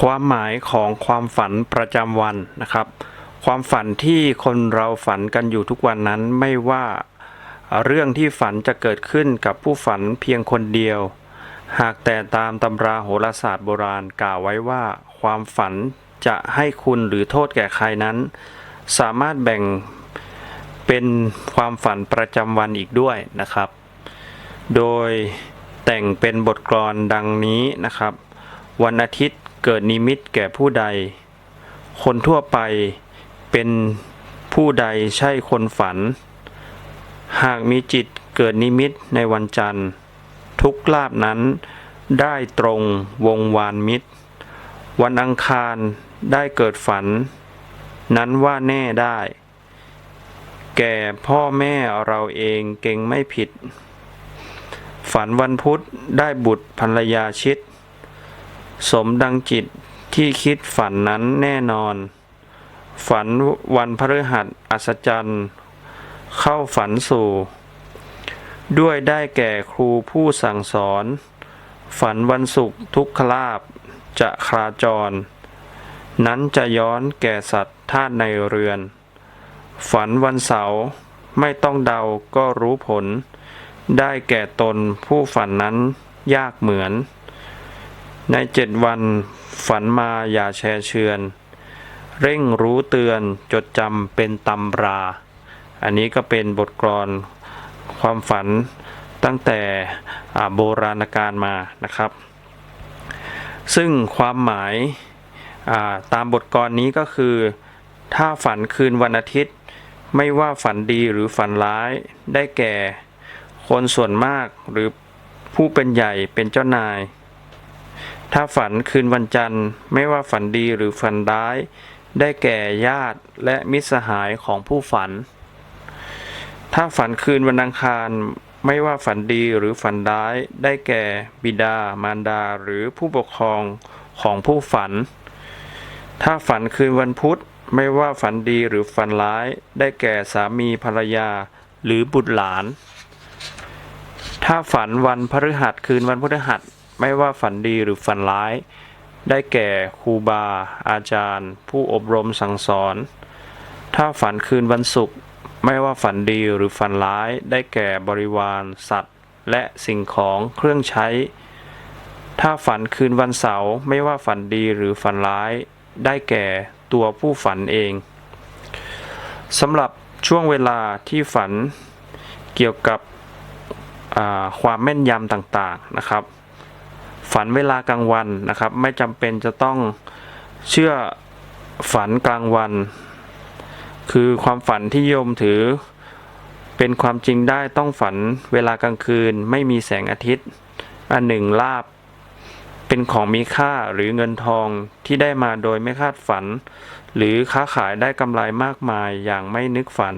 ความหมายของความฝันประจำวันนะครับ ความฝันที่คนเราฝันกันอยู่ทุกวันนั้นไม่ว่าเรื่องที่ฝันจะเกิดขึ้นกับผู้ฝันเพียงคนเดียว หากแต่ตามตำราโหราศาสตร์โบราณกล่าวไว้ว่า ความฝันจะให้คุณหรือโทษแก่ใครนั้น สามารถแบ่งเป็นความฝันประจำวันอีกด้วยนะครับ โดยแต่งเป็นบทกลอนดังนี้นะครับ วันอาทิตย์ เกิดนิมิตแก่ผู้ใด คนทั่วไปเป็นผู้ใดใช่คนฝัน หากมีจิตเกิดนิมิตในวันจันทร์ ทุกลาบนั้นได้ตรงวงวานมิตร วันอังคารได้เกิดฝัน นั้นว่าแน่ได้ แก่พ่อแม่เราเองเก่งไม่ผิด ฝันวันพุธได้บุตรภรรยาชิด สมดังจิตที่คิดฝันนั้นแน่นอน ฝันวันพฤหัสอัศจรรย์ เข้าฝันสู่ ด้วยได้แก่ครูผู้สั่งสอน ฝันวันศุกร์ทุกขลาบจะคราจร นั้นจะย้อนแก่สัตว์ธาตุในเรือน ฝันวันเสาร์ไม่ต้องเดาก็รู้ผล ได้แก่ตนผู้ฝันนั้นยากเหมือน ในเจ็ดวัน ฝันมาอย่าแชร์เชือน เร่งรู้เตือนจดจำเป็นตำรา อันนี้ก็เป็นบทกลอนความฝันตั้งแต่โบราณกาลมานะครับ ซึ่งความหมายาตามบทกลอนนี้ก็คือ ถ้าฝันคืนวันอาทิตย์ ไม่ว่าฝันดีหรือฝันร้ายได้แก่ คนส่วนมากหรือผู้เป็นใหญ่เป็นเจ้านาย ถ้าฝันคืนวันจันทร์ ไม่ว่าฝันดีหรือฝันร้าย ได้แก่ญาติและมิตรสหายของผู้ฝัน ถ้าฝันคืนวันอังคาร ไม่ว่าฝันดีหรือฝันร้าย ได้แก่บิดา มารดาหรือผู้ปกครองของผู้ฝัน ถ้าฝันคืนวันพุธ ไม่ว่าฝันดีหรือฝันร้าย ได้แก่สามีภรรยาหรือบุตรหลาน ถ้าฝันวันพฤหัสคืนวันพฤหัส ไม่ว่าฝันดีหรือฝันร้าย ได้แก่ครูบา อาจารย์ ผู้อบรมสั่งสอน ถ้าฝันคืนวันศุกร์ไม่ว่าฝันดีหรือฝันร้าย ได้แก่บริวาร สัตว์ และสิ่งของเครื่องใช้ ถ้าฝันคืนวันเสาร์ไม่ว่าฝันดีหรือฝันร้าย ได้แก่ตัวผู้ฝันเองสำหรับช่วงเวลาที่ฝันเกี่ยวกับความแม่นยำต่างๆนะครับ ฝันเวลากลางวันนะครับ ไม่จำเป็นจะต้องเชื่อฝันกลางวัน คือความฝันที่โยมถือ เป็นความจริงได้ต้องฝันเวลากลางคืน ไม่มีแสงอาทิตย์ อันหนึ่งลาบ เป็นของมีค่าหรือเงินทองที่ได้มาโดยไม่คาดฝัน หรือค้าขายได้กำไรมากมายอย่างไม่นึกฝัน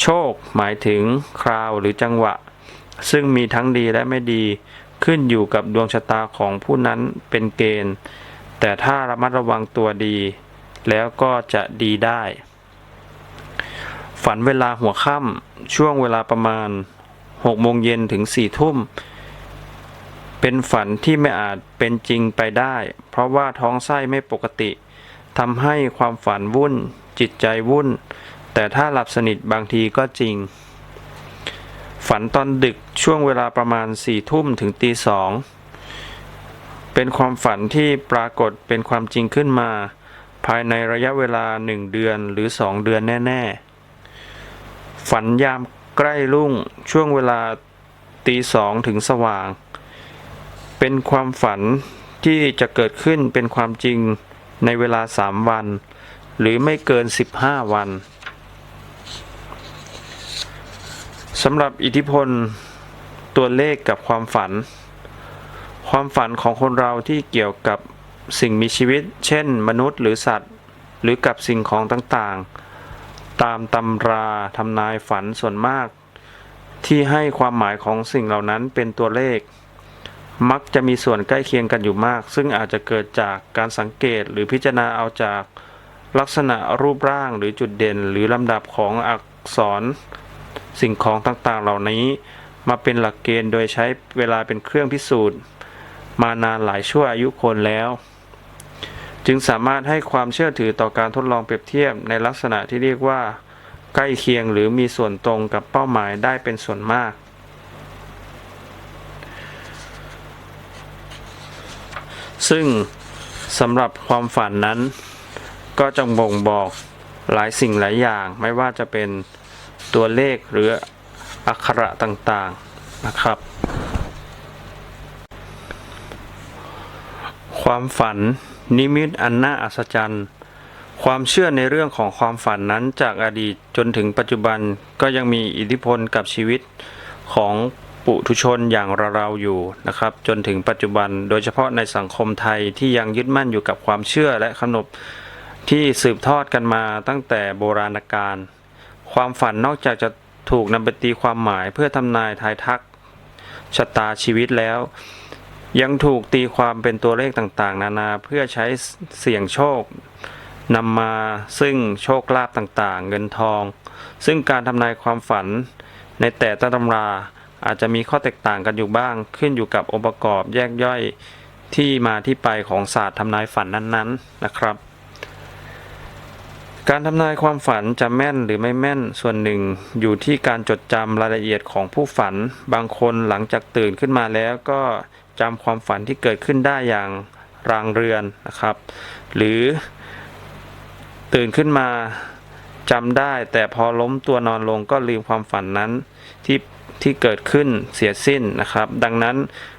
โชคหมายถึงคราวหรือจังหวะ ซึ่งมีทั้งดีและไม่ดี ขึ้นอยู่กับดวงชะตาของผู้นั้นเป็นเกณฑ์ แต่ถ้าระมัดระวังตัวดี แล้วก็จะดีได้ ฝันเวลาหัวค่ำช่วงเวลาประมาณ6โมงเย็นถึง4ทุ่ม เป็นฝันที่ไม่อาจเป็นจริงไปได้ เพราะว่าท้องไส้ไม่ปกติทำให้ความฝันวุ่น จิตใจวุ่น แต่ถ้าหลับสนิทบางทีก็จริง ฝันตอนดึกช่วงเวลาประมาณสี่ทุ่มถึงตีสองเป็นความฝันที่ปรากฏเป็นความจริงขึ้นมา ภายในระยะเวลาหนึ่งเดือนหรือสองเดือนแน่ ๆ ฝันยามใกล้รุ่งช่วงเวลาตีสองถึงสว่าง เป็นความฝันที่จะเกิดขึ้นเป็นความจริงในเวลาสามวัน หรือไม่เกิน 15 วัน สำหรับอิทธิพลตัวเลขกับความฝัน ความฝันของคนเราที่เกี่ยวกับสิ่งมีชีวิต เช่น มนุษย์หรือสัตว์ หรือกับสิ่งของต่างๆ ตามตำราทำนายฝันส่วนมาก ที่ให้ความหมายของสิ่งเหล่านั้นเป็นตัวเลข มักจะมีส่วนใกล้เคียงกันอยู่มาก ซึ่งอาจจะเกิดจากการสังเกตหรือพิจารณาเอาจากลักษณะรูปร่างหรือจุดเด่น หรือลำดับของอักษร สิ่งของต่างๆเหล่านี้ มาเป็นหลักเกณฑ์โดยใช้เวลาเป็นเครื่องพิสูจน์ มานานหลายชั่วอายุคนแล้ว จึงสามารถให้ความเชื่อถือต่อการทดลองเปรียบเทียบในลักษณะที่เรียกว่า ใกล้เคียงหรือมีส่วนตรงกับเป้าหมายได้เป็นส่วนมากซึ่งสำหรับความฝันนั้น ก็จะบ่งบอกหลายสิ่งหลายอย่างไม่ว่าจะเป็น ตัวเลขหรืออักขระต่างๆนะครับ ความฝันนิมิตอันน่าอัศจรรย์ ความเชื่อในเรื่องของความฝันนั้นจากอดีตจนถึงปัจจุบันก็ยังมีอิทธิพลกับชีวิตของปุถุชนอย่างเราๆอยู่นะครับ จนถึงปัจจุบันโดยเฉพาะในสังคมไทยที่ยังยึดมั่นอยู่กับความเชื่อและขนบที่สืบทอดกันมาตั้งแต่โบราณกาล ความฝันนอกจากจะถูกนำไปตีความหมายเพื่อทำนายทายทักชะตาชีวิตแล้ว ยังถูกตีความเป็นตัวเลขต่างๆ นานาเพื่อใช้เสี่ยงโชคนำมาซึ่งโชคลาภต่างๆ เงินทอง ซึ่งการทำนายความฝันในแต่ละตำราอาจจะมีข้อแตกต่างกันอยู่บ้าง ขึ้นอยู่กับองค์ประกอบแยกย่อยที่มาที่ไปของศาสตร์ทำนายฝันนั้นๆนะครับ การทำนายความฝันจะแม่นหรือไม่แม่นส่วนหนึ่ง อยู่ที่การจดจำรายละเอียดของผู้ฝัน บางคนหลังจากตื่นขึ้นมาแล้วก็จำความฝันที่เกิดขึ้นได้อย่างรางเรือนนะครับ หรือตื่นขึ้นมาจำได้ แต่พอล้มตัวนอนลงก็ลืมความฝันนั้นที่ที่เกิดขึ้นเสียสิ้นนะครับ ดังนั้น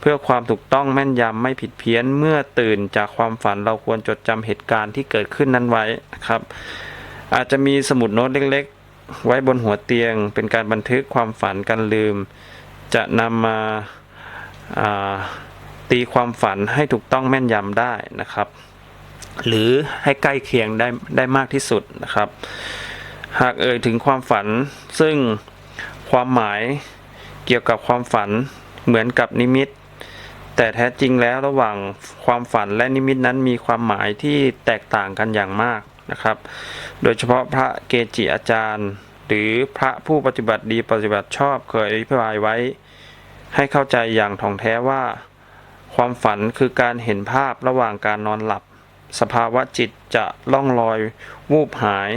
เพื่อความถูกต้องแม่นยำไม่ผิดเพี้ยนเมื่อตื่นจากความฝันเราควรจดจำเหตุการณ์ที่เกิดขึ้นนั้นไว้ครับ อาจจะมีสมุดโน้ตเล็กๆ ไว้บนหัวเตียง เป็นการบันทึกความฝันกันลืม จะนำมาาตีความฝันให้ถูกต้องแม่นยำได้นะครับ หรือให้ใกล้เคียงได้ได้มากที่สุดนะครับ หากเอ่ยถึงความฝันซึ่งความหมายเกี่ยวกับความฝันเหมือนกับนิมิต แต่แท้จริงแล้วระหว่างความฝันและนิมิตนั้นมีความหมายที่แตกต่างกันอย่างมากนะครับ โดยเฉพาะพระเกจิอาจารย์ หรือพระผู้ปฏิบัติดีปฏิบัติชอบเคยอธิบายไว้ ให้เข้าใจอย่างถ่องแท้ว่า ความฝันคือการเห็นภาพระหว่างการนอนหลับ สภาวะจิตจะล่องลอยวูบหาย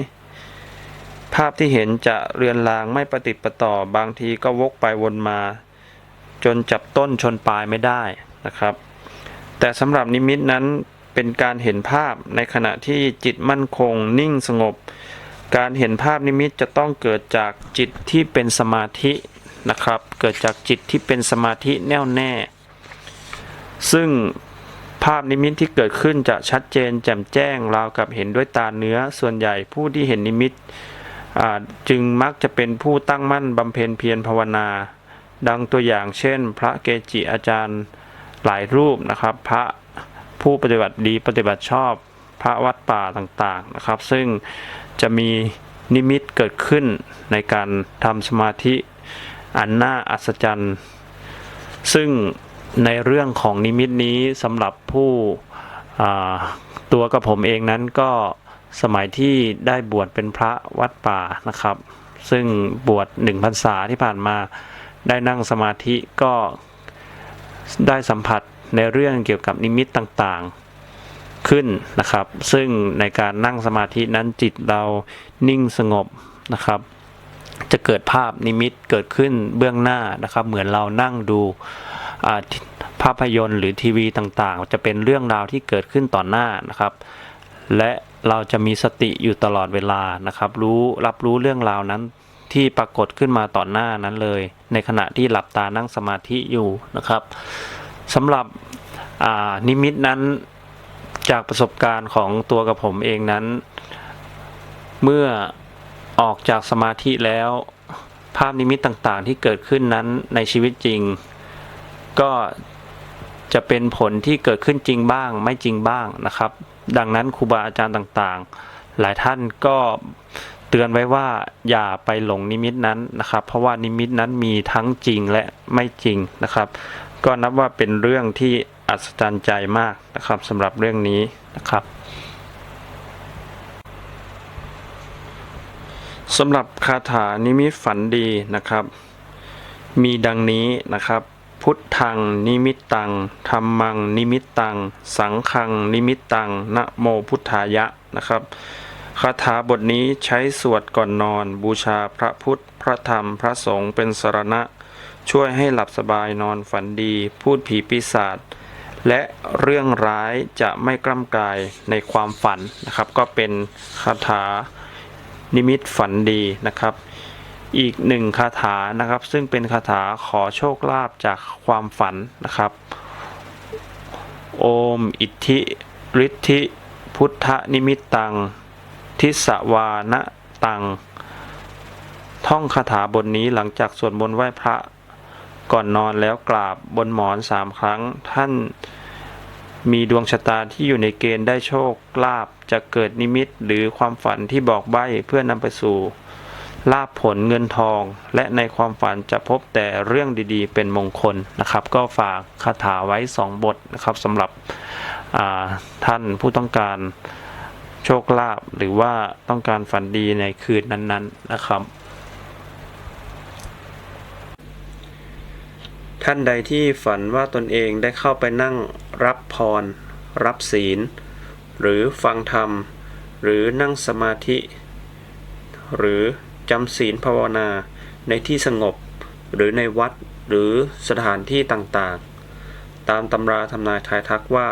ภาพที่เห็นจะเรือนรางไม่ประติดประต่อบางทีก็วกไปวนมา จนจับต้นชนปลายไม่ได้นะครับ แต่สำหรับนิมิตนั้นเป็นการเห็นภาพในขณะที่จิตมั่นคงนิ่งสงบ การเห็นภาพนิมิตจะต้องเกิดจากจิตที่เป็นสมาธินะครับ เกิดจากจิตที่เป็นสมาธิแน่วแน่ ซึ่งภาพนิมิตที่เกิดขึ้นจะชัดเจนแจ่มแจ้งราวกับเห็นด้วยตาเนื้อส่วนใหญ่ผู้ที่เห็นนิมิตจึงมักจะเป็นผู้ตั้งมั่นบำเพ็ญเพียรภาวนา ดังตัวอย่างเช่น พระเกจิอาจารย์หลายรูปนะครับ พระผู้ปฏิบัติดีปฏิบัติชอบพระวัดป่าต่างๆนะครับ ซึ่งจะมีนิมิตเกิดขึ้นในการทำสมาธิอันน่าอัศจรรย์ ซึ่งในเรื่องของนิมิตนี้สำหรับผู้ตัวกับผมเองนั้นก็สมัยที่ได้บวชเป็นพระวัดป่านะครับ ซึ่งบวชหนึ่งพรรษาที่ผ่านมา ได้นั่งสมาธิก็ได้สัมผัสในเรื่องเกี่ยวกับนิมิตต่างๆขึ้นนะครับ ซึ่งในการนั่งสมาธินั้นจิตเรานิ่งสงบนะครับ จะเกิดภาพนิมิตเกิดขึ้นเบื้องหน้านะครับ เหมือนเรานั่งดูภาพยนตร์หรือทีวีต่างๆ จะเป็นเรื่องราวที่เกิดขึ้นต่อหน้านะครับ และเราจะมีสติอยู่ตลอดเวลานะครับ รู้รับรู้เรื่องราวนั้น ที่ปรากฏขึ้นมาต่อหน้านั้นเลย ในขณะที่หลับตานั่งสมาธิอยู่นะครับสำหรับนิมิตนั้นจากประสบการณ์ของตัวกับผมเองนั้น เมื่อออกจากสมาธิแล้ว ภาพนิมิตต่างๆที่เกิดขึ้นนั้นในชีวิตจริง ก็จะเป็นผลที่เกิดขึ้นจริงบ้างไม่จริงบ้างนะครับ ดังนั้นครูบาอาจารย์ต่างๆ หลายท่านก็ เตือนไว้ว่าอย่าไปหลงนิมิตนั้นนะครับ เพราะว่านิมิตนั้นมีทั้งจริงและไม่จริงนะครับ ก็นับว่าเป็นเรื่องที่อัศจรรย์ใจมากนะครับสำหรับเรื่องนี้นะครับสำหรับคาถานิมิตฝันดีนะครับ มีดังนี้นะครับ พุทธังนิมิตตังธรรมังนิมิตตัง สังฆังนิมิตตังนะโมพุทธายะนะครับ คาถาบทนี้ใช้สวดก่อนนอน บูชาพระพุทธ พระธรรมพระสงฆ์เป็นสรณะ ช่วยให้หลับสบายนอนฝันดี พูดผีปีศาจและเรื่องร้ายจะไม่กล้ำกายในความฝันนะครับ ก็เป็นคาถานิมิตฝันดีนะครับ อีกหนึ่งคาถานะครับ ซึ่งเป็นคาถาขอโชคลาภจากความฝันนะครับ โอมอิทธิฤทธิพุทธนิมิตตัง ทิสวานะตัง ท่องคาถาบทนี้หลังจากสวดมนต์ไหว้พระก่อนนอนแล้วกราบบนหมอนสามครั้ง ท่านมีดวงชะตาที่อยู่ในเกณฑ์ได้โชคลาภจะเกิดนิมิตหรือความฝันที่บอกใบ้เพื่อนำไปสู่ลาภผลเงินทอง และในความฝันจะพบแต่เรื่องดีๆ เป็นมงคลนะครับ ก็ฝากคาถาไว้ 2 บทนะครับสำหรับท่านผู้ต้องการ โชคลาภหรือว่าต้องการฝันดีในคืนนั้นๆนะครับ ท่านใดที่ฝันว่าตนเองได้เข้าไปนั่งรับพร รับศีล หรือฟังธรรม หรือนั่งสมาธิ หรือจำศีลภาวนาในที่สงบ หรือในวัดหรือสถานที่ต่างๆ ตามตำราทำนายทายทักว่า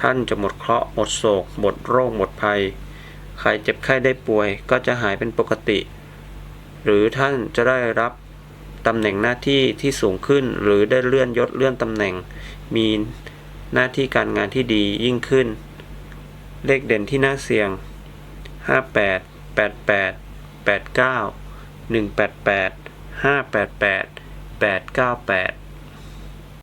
ท่านจะหมดเคราะห์หมดโศก หมดโรค หมดภัย ใครเจ็บไข้ได้ป่วย ก็จะหายเป็นปกติ หรือท่านจะได้รับตำแหน่งหน้าที่ที่สูงขึ้น หรือได้เลื่อนยศเลื่อนตำแหน่ง มีหน้าที่การงานที่ดียิ่งขึ้น เลขเด่นที่น่าเสี่ยง 58 88 89 188 588 898